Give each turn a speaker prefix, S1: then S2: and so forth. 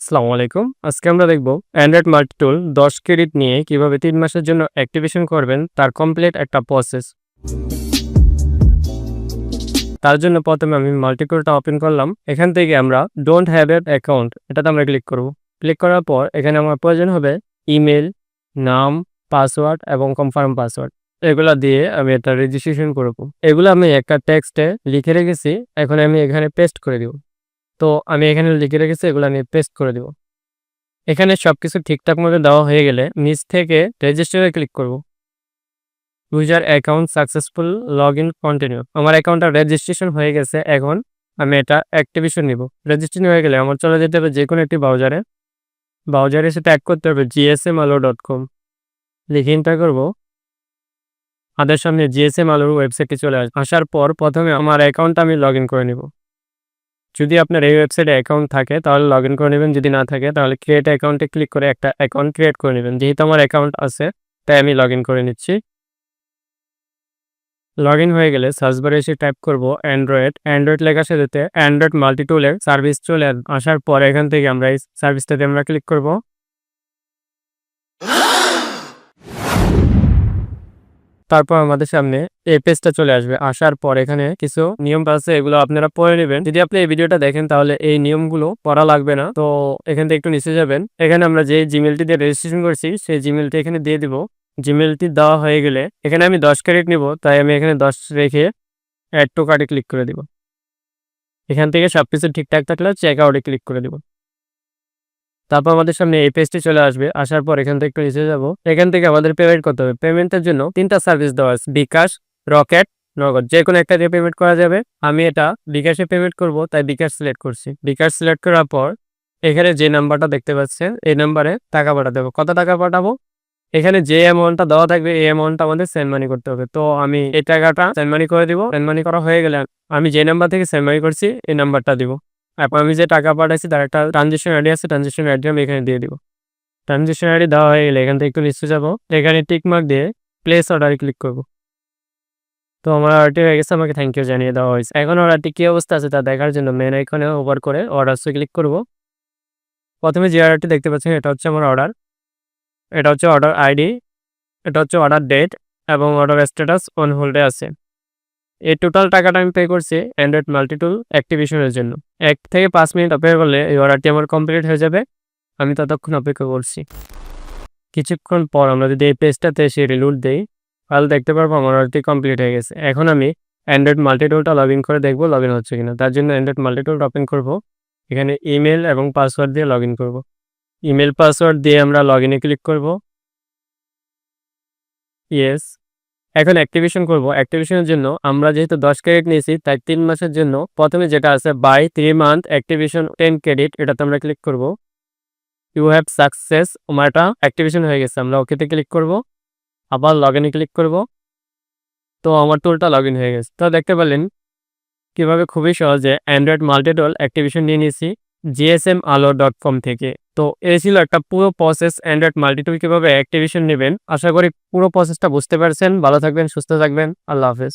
S1: আসসালামু আলাইকুম। আজকে আমরা দেখব অ্যান্ড্রয়েড মাল্টি টুল দশ ক্রেডিট নিয়ে কীভাবে তিন মাসের জন্য অ্যাক্টিভেশন করবেন, তার কমপ্লিট একটা প্রসেস তার জন্য প্রথমে আমি মাল্টিটুলটা ওপেন করলাম। এখান থেকে আমরা ডোন্ট হ্যাভ এর অ্যাকাউন্ট এটাতে আমরা ক্লিক করব। ক্লিক করার পর এখানে আমার প্রয়োজন হবে ইমেল নাম পাসওয়ার্ড এবং কনফার্ম পাসওয়ার্ড এগুলা দিয়ে আমি এটা রেজিস্ট্রেশন করব। এগুলো আমি একটা টেক্সটে লিখে রেখেছি। এখন আমি এখানে পেস্ট করে দিব। তো আমি এখানে লিখে রেখেছি, এগুলো আমি পেস্ট করে দিব। এখানে সব কিছু ঠিকঠাক মতো দেওয়া হয়ে গেলে নিচ থেকে রেজিস্টারে ক্লিক করব। User account successful log in continue আমার অ্যাকাউন্টটা রেজিস্ট্রেশন হয়ে গেছে, এখন আমি এটা অ্যাক্টিভেশন নিব। রেজিস্ট্রেশন হয়ে গেলে আমার চলে যেতে হবে যে কোনো একটি ব্রাউজারে ব্রাউজারে সেটা অ্যাড করতে হবে জিএসএম আলো ডট কম লিখে এন্টার করব। আমাদের সামনে জিএসএম আলোর ওয়েবসাইটে চলে আসবে আসার পর প্রথমে আমার অ্যাকাউন্টটা আমি লগ করে নিব। যদি আপনার এই ওয়েবসাইটে অ্যাকাউন্ট থাকে, তাহলে লগ ইন করে নেবেন। যদি না থাকে, তাহলে ক্রিয়েট অ্যাকাউন্টে ক্লিক করে একটা অ্যাকাউন্ট ক্রিয়েট করে নেবেন। যেহেতু আমার অ্যাকাউন্ট আছে, তাই আমি লগ ইন করে নিচ্ছি। লগ ইন হয়ে গেলে সার্চ বারে এসে টাইপ করব অ্যান্ড্রয়েড অ্যান্ড্রয়েড লেখা সাথে অ্যান্ড্রয়েড মাল্টিটুলের সার্ভিস চলে আসার পর এখান থেকে আমরা এই সার্ভিসটাতে আমরা ক্লিক করব। তারপর আমাদের সামনে এই পেজটা চলে আসবে। আসার পর এখানে কিছু নিয়ম আছে, এগুলো আপনারা পড়ে নেবেন। যদি আপনি এই ভিডিওটা দেখেন, তাহলে এই নিয়মগুলো পড়া লাগবে না। তো এখান থেকে একটু নিচে যাবেন। এখানে আমরা যে জিমেলটি দিয়ে রেজিস্ট্রেশন করছি, সেই জিমেলটি এখানে দিয়ে দিব। জিমেলটি দেওয়া হয়ে গেলে এখানে আমি দশ ক্রেডিট নিব, তাই আমি এখানে দশ রেখে অ্যাড টু কার্ডে ক্লিক করে দিব। এখান থেকে সব কিছু ঠিকঠাক থাকলে চেক আউটে ক্লিক করে দিব। তারপর আমাদের সামনে এই পেজটি চলে আসবে। আসার পর এখান থেকে একটু নিচে যাব। এখান থেকে আমাদের পেমেন্ট করতে হবে। পেমেন্টের জন্য তিনটা সার্ভিস দেওয়া আছে। বিকাশ, রকেট, নগদ। যে কোনো একটা দিয়ে পেমেন্ট করা যাবে। আমি এটা বিকাশে পেমেন্ট করব, তাই বিকাশ সিলেক্ট করছি। বিকাশ সিলেক্ট করার পর এখানে যে নাম্বারটা দেখতে পাচ্ছেন, এই নাম্বারে টাকা পাঠাতে হবে। কত টাকা পাঠাবো? এখানে যে অ্যামাউন্টটা দেওয়া থাকবে, এই অ্যামাউন্টটা আমাদের সেন্ড মানি করতে হবে। তো আমি এই টাকাটা সেন্ড মানি করে দিব। সেন্ড মানি করা হয়ে গেলে আমি যে নাম্বার থেকে সেন্ড মানি করছি, এই নাম্বারটা দিব। আমি যে টাকা পাঠাইছি তার একটা ট্রানজেকশন আইডি আছে ট্রানজেকশন আইডি আমি এখানে দিয়ে দিব। ট্রানজেকশন আইডি দেওয়া হয়ে গেলে এখান থেকে একটু নিচে যাব। এখানে টিকমার্ক দিয়ে প্লেস অর্ডারে ক্লিক করব। তো আমার অর্ডারটি হয়ে গেছে, আমাকে থ্যাংক ইউ জানিয়ে দেওয়া হয়েছে। এখন অর্ডারটি কী অবস্থা আছে তা দেখার জন্য মেন আইকনে ওভার করে অর্ডারসে ক্লিক করব। প্রথমে যে অর্ডারটি দেখতে পাচ্ছেন, এটা হচ্ছে আমার অর্ডার এটা হচ্ছে অর্ডার আইডি এটা হচ্ছে অর্ডার ডেট এবং অর্ডার স্ট্যাটাস অন হোল্ডে আছে। এই টোটাল টাকাটা আমি পে করছি অ্যান্ড্রয়েড মাল্টিটুল অ্যাক্টিভেশনের জন্য। এক থেকে পাঁচ মিনিট অপেক্ষা করলে এই অর্ডারটি আমার কমপ্লিট হয়ে যাবে। আমি ততক্ষণ অপেক্ষা করছি। কিছুক্ষণ পর আমরা যদি এই পেজটাতে এসে রিলুট দিই, তাহলে দেখতে পারব আমার অর্ডারটি কমপ্লিট হয়ে গেছে। এখন আমি অ্যান্ড্রয়েড মাল্টিটুলটা লগ ইন করে দেখব লগ ইন হচ্ছে কিনা। তার জন্য অ্যান্ড্রয়েড মাল্টিটুলটা ওপেন করব। এখানে ইমেল এবং পাসওয়ার্ড দিয়ে লগ ইন করব। ইমেল পাসওয়ার্ড দিয়ে আমরা লগ ইনে ক্লিক করব। ইয়েস এখন অ্যাক্টিভেশন করব। অ্যাক্টিভেশনের জন্য আমরা যেহেতু দশ ক্রেডিট নিয়েছি, তাই তিন মাসের জন্য প্রথমে যেটা আছে by three month activation ten credit এটাতে আমরা ক্লিক করব। ইউ হ্যাভ সাকসেস আমারটা অ্যাক্টিভেশন হয়ে গেছে, আমরা ওকেতে ক্লিক করব। আবার লগ ইনে ক্লিক করব। তো আমার টুলটা লগ ইন হয়ে গেছে। তো দেখতে পেলেন, কীভাবে খুবই সহজে অ্যান্ড্রয়েড মাল্টিটুল অ্যাক্টিভেশন নিয়ে নিয়েছি। জিএসএম আলো ডট কম থেকে। তো এই ছিল একটা পুরো প্রসেস অ্যান্ড্রয়েড মাল্টিটুল কীভাবে অ্যাক্টিভেশন নেবেন। আশা করি পুরো প্রসেসটা বুঝতে পারছেন। ভালো থাকবেন, সুস্থ থাকবেন। আল্লাহ হাফেজ।